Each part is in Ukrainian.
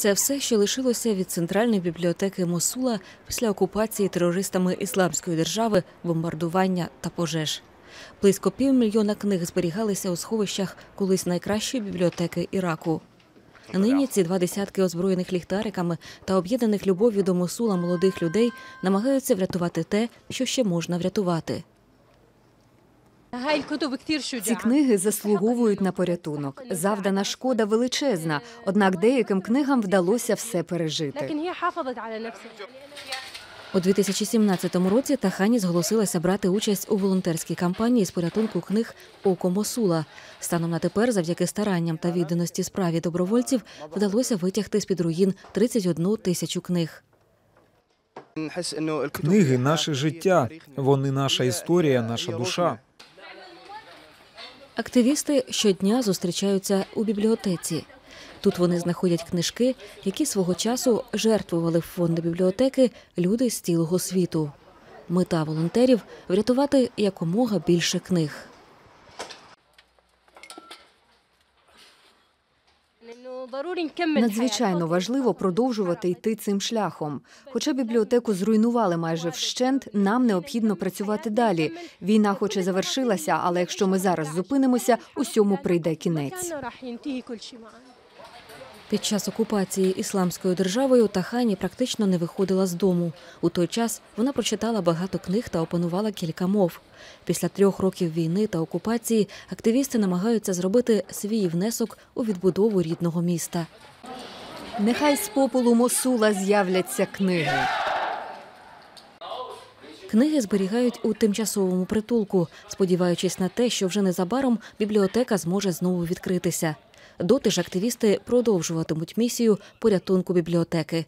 Це все, що лишилося від центральної бібліотеки Мосула після окупації терористами ісламської держави, бомбардування та пожеж. Близько півмільйона книг зберігалися у сховищах колись найкращої бібліотеки Іраку. Нині ці два десятки озброєних ліхтариками та об'єднаних любов'ю до Мосула молодих людей намагаються врятувати те, що ще можна врятувати. Ці книги заслуговують на порятунок. Завдана шкода величезна, однак деяким книгам вдалося все пережити. У 2017 році Тахані зголосилася брати участь у волонтерській кампанії з порятунку книг Око Мосула. Станом на тепер, завдяки старанням та відданості справі добровольців, вдалося витягти з під руїн 31 тисячу книг. Книги наше життя, вони наша історія, наша душа. Активісти щодня зустрічаються у бібліотеці. Тут вони знаходять книжки, які свого часу жертвували в фонди бібліотеки люди з цілого світу. Мета волонтерів врятувати якомога більше книг. Надзвичайно важливо продовжувати йти цим шляхом. Хоча бібліотеку зруйнували майже вщент, нам необхідно працювати далі. Війна, хоч і завершилася, але якщо ми зараз зупинимося, усьому прийде кінець. Під час окупації ісламською державою Тахані практично не виходила з дому. У той час вона прочитала багато книг та опанувала кілька мов. Після трьох років війни та окупації активісти намагаються зробити свій внесок у відбудову рідного міста. Нехай з попелу Мосула з'являться книги. Книги зберігають у тимчасовому притулку, сподіваючись на те, що вже незабаром бібліотека зможе знову відкритися. Доти ж активісти продовжуватимуть місію порятунку бібліотеки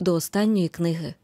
до останньої книги.